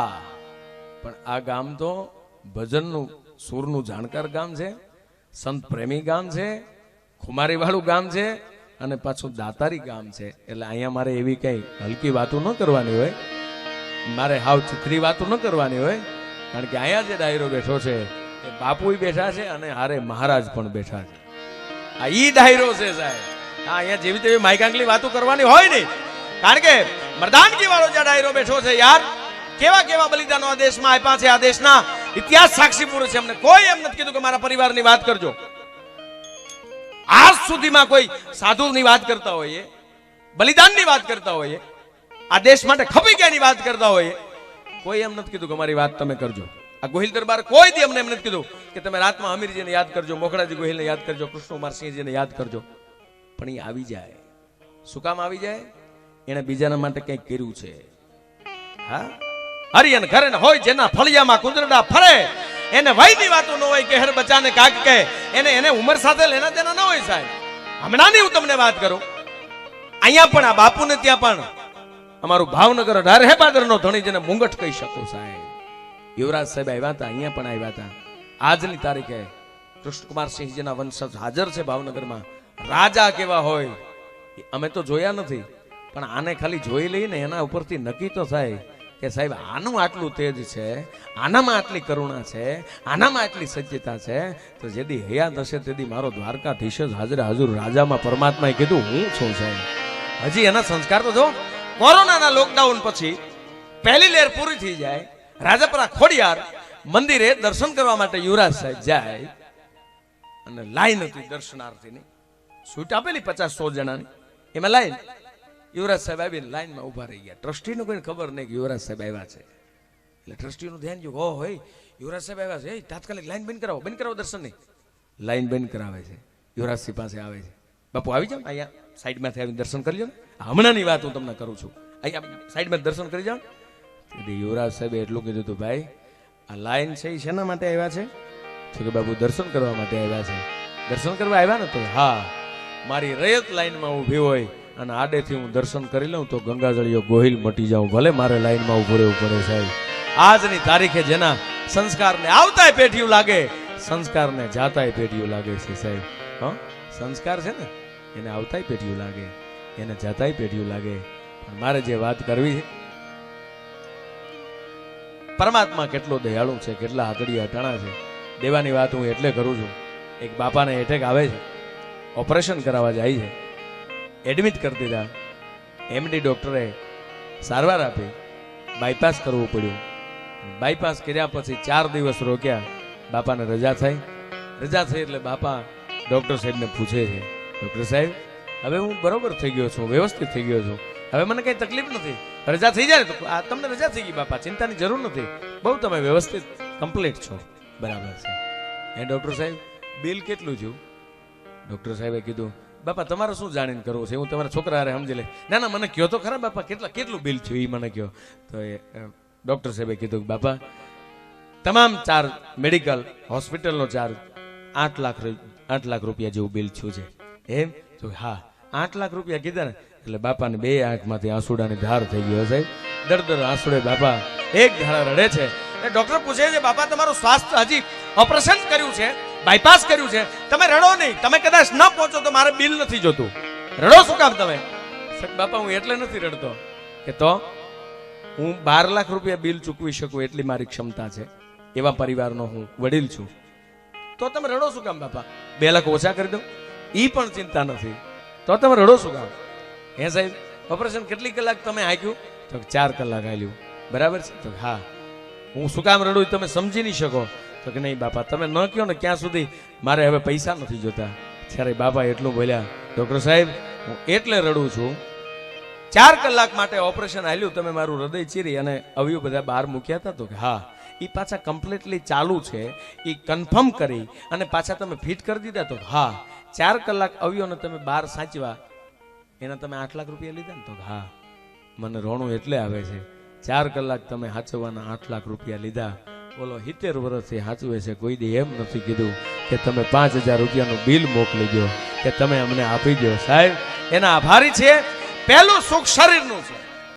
આ પણ આ ગામ તો ભજનનું, સૂરનું જાણકાર ગામ છે, સંત પ્રેમી ગામ છે ખુમારી વાળું ગામ છે, અને પાછું દાતારી ગામ છે. એટલે અહીંયા મારે એવી કઈ હલકી વાતો ન કરવાની હોય. મારે હાવ ચિત્રી વાતો ન કરવાની હોય. કારણ કે અહીંયા જે ડાયરો બેઠો છે, એ બાપુ બેઠા છે અને હારે મહારાજ પણ બેઠા છે. આ ઈ ડાયરો છે સાહેબ. હા અહીંયા જેવી તેવી માયકાંગલી વાતો કરવાની હોય નહીં કારણ કે મરદાનગી વાળો જે ડાયરો બેઠો છે યાર કેવા કેવા બલિદાનો આ દેશમાં આપ્યા છે? આ દેશના ઇતિહાસ સાક્ષી પુરુષ છે. અમને કોઈ એમ નથી કીધું કે મારા પરિવારની વાત કરજો. આજ સુધીમાં કોઈ સાધુની વાત કરતા હોઈએ, બલિદાનની વાત કરતા હોઈએ, આ દેશ માટે ખપી ગયાની વાત કરતા હોઈએ, કોઈ એમ નથી કીધું કે મારી વાત તમે કરજો. આ ગોહિલ દરબાર કોઈ દી અમને એમ નથી કીધું કે તમે રાતમાં અમીરજીને યાદ કરજો મોખડાજી ગોહિલને યાદ કરજો, કૃષ્ણકુમાર સિંહજીને યાદ કરજો. પણ એ આવી જાય. શું કામ આવી જાય? એણે બીજાના માટે કંઈક કર્યું છે. હા? હરિયન ઘરે હોય જેના ફળિયામાં કુંદરડા ફરે, એને વૈદી વાતો ન હોય કે હેર બચાને કાક કે એને એને ઉંમર સાથે લેના દેના ન હોય સાહેબ. હમણાંની હું તમને વાત કરું. અહીંયા પણ આ બાપુને ત્યાં પણ અમારું ભાવનગર અઢાર હે બાદરનો ધણી જેને મુંગટ કહી શકું સાહેબ. યુવરાજ સાહેબ આવ્યા હતા, અહીંયા પણ આવ્યા હતા. આજની તારીખે કૃષ્ણકુમાર સિંહજીના વંશજ હાજર છે ભાવનગરમાં. રાજા કેવા હોય અમે તો જોયા નથી, પણ આને ખાલી જોઈ લઈને એના ઉપરથી નક્કી તો થાય. કે સાહેબ, આનું આટલું તેજ છે, આનામાં આટલી કરુણા છે, આનામાં આટલી સજ્જતા છે, તો જેદી હયાત હશે તેદી મારો દ્વારકાધીશ જ હાજરે હાજર રાજામાં પરમાત્માએ કીધું, હું છું સાહેબ. હજી એના સંસ્કાર તો જો, કોરોનાના લોકડાઉન પછી પહેલી લહેર પૂરી થઈ જાય, રાજાપરા ખોડિયાર મંદિરે દર્શન કરવા માટે યુવરાજ સાહેબ જાય, અને લાઈન હતી દર્શનાર્થીની. છૂટ આપેલી પચાસ સો જણાની. એમાં લાઈન. યુવરાજ સાહેબ આવીને લાઈનમાં ઊભા રહી ગયા. ટ્રસ્ટીનું કોઈને ખબર નહીં કે યુવરાજ સાહેબ આવ્યા છે. એટલે ટ્રસ્ટીનું ધ્યાન જો હો હોય યુવરાજ સાહેબ આવ્યા છે. એ તાત્કાલિક લાઈન બંધ કરાવો. બંધ કરાવો નહીં લાઈન બંધ કરાવે છે. યુવરાજસિંહ પાસે આવે છે. બાપુ, આવી જાઓ અહીંયા સાઈડમાંથી આવીને દર્શન કરી લો હમણાંની વાત હું તમને કરું છું. અહીંયા સાઈડમાં દર્શન કરી જાઓ. એટલે યુવરાજ સાહેબે એટલું કીધું હતું, ભાઈ, આ લાઈન છે એ શેના માટે આવ્યા છે? તો કે બાબુ દર્શન કરવા માટે આવ્યા છે. દર્શન કરવા આવ્યા ને તો? હા, મારી રયત લાઈનમાં ઊભી હોય. અને આડેથી હું દર્શન કરી લઉં તો ગંગાજળીઓ ગોહિલ મટી જાઉં. ભલે મારે લાઈનમાં ઊભું રહેવું પડે સાહેબ. આજની તારીખે જેના સંસ્કારને આવતાય પેઢીયું લાગે, સંસ્કારને જાતાય પેઢીયું લાગે છે સાહેબ. હા? સંસ્કાર છે ને, એને આવતાય પેઢીયું લાગે, એને જાતાય પેઢીયું લાગે. પણ મારે જે વાત કરવી છે, પરમાત્મા કેટલો દયાળુ છે, કેટલા હાથડી અટાણા છે. દેવાની વાત હું એટલે કરું છું, એક બાપાને એટેક આવે છે, ઓપરેશન કરાવવા જાય છે. એડમિટ કરી દીધા. એમડી ડોક્ટરે સારવાર આપી. બાયપાસ કરવું પડ્યું. બાયપાસ કર્યા પછી ચાર દિવસ રોક્યા. બાપાને રજા થઈ. રજા થઈ એટલે બાપા ડૉક્ટર સાહેબને પૂછે છે ડૉક્ટર સાહેબ, હવે હું બરોબર થઈ ગયો છું, વ્યવસ્થિત થઈ ગયો છું. હવે મને કંઈ તકલીફ નથી. રજા થઈ જાય તો આ તમને રજા થઈ ગઈ બાપા, ચિંતાની જરૂર નથી. બહુ તમે વ્યવસ્થિત કમ્પ્લીટ છો. બરાબર છે. એ ડૉક્ટર સાહેબ, બિલ કેટલું થયું? ડૉક્ટર સાહેબે કીધું બાપા, તમારે શું જાણીને કરવું છે? હું તમારા છોકરા હારે સમજી લે ના ના મને કહ્યો તો ખરા બાપા, કેટલા, કેટલું બિલ થયું એ મને કહ્યો તો એ ડૉક્ટર સાહેબે કીધું કે, બાપા, તમામ ચાર્જ મેડિકલ હોસ્પિટલનો ચાર્જ આઠ લાખ આઠ લાખ રૂપિયા જેવું બિલ થયું છે. એમ? તો હા, આઠ લાખ રૂપિયા કીધા ને, એટલે બાપાને બે આંખમાંથી આંસુડાની ધાર થઈ ગયો સાહેબ દર દર આંસુડે બાપા એક ધારા રડે છે. ડોક્ટર પૂછે છે, બાપા, તમારું સ્વાસ્થ્ય હજી ઓપરેશન કર્યું છે? બાયપાસ કર્યું છે. તમે રડો નહીં. તમે કદાચ ન પહોંચો તો મારે બિલ નથી જોતું. રડો શું કામ તમે? બાપા, હું એટલે નથી રડતો કે તો? હું બાર લાખ રૂપિયા બિલ ચૂકવી શકું એટલી મારી ક્ષમતા છે. એવા પરિવારનો હું વડીલ છું. તો તમે રડો શું કામ, બાપા? બે લાખ ઓછા કરી દઉં એ પણ ચિંતા નથી. તો તમે રડો શું કામ? હે સાહેબ, ઓપરેશન કેટલી કલાક તમે આક્યું તો ચાર કલાક આલ્યું બરાબર છે? તો હા. હું શું કામ રડું તમે સમજી નહીં શકો. તો કે નહીં, બાપા, તમે ન કહો ને ક્યાં સુધી? મારે હવે પૈસા નથી જોતા. ત્યારે બાપા એટલું બોલ્યા, ડોક્ટર સાહેબ, હું એટલે રડું છું. ચાર કલાક માટે ઓપરેશન આવ્યું તમે મારું હૃદય ચીરી અને અવયવ બધા બહાર મૂક્યા હતા તો કે હા એ પાછા કમ્પ્લીટલી ચાલુ છે. એ કન્ફર્મ કરી અને પાછા તમે ફિટ કરી દીધા તો હા, ચાર કલાક અવયવને તમે બહાર સાચવા. એના તમે આઠ લાખ રૂપિયા લીધા ને તો હા, મને રોણું એટલે આવે છે. ચાર કલાક તમે સાચવવાના આઠ લાખ રૂપિયા લીધા. બોલો, સિત્તેર વર્ષથી સાચવે છે. કોઈ દી એમ નથી કીધું કે તમે પાંચ હજાર રૂપિયાનું બિલ મોકલી દો કે તમે અમને આપી દો સાહેબ, એના આભારી છે. પહેલું સુખ શરીરનું છે.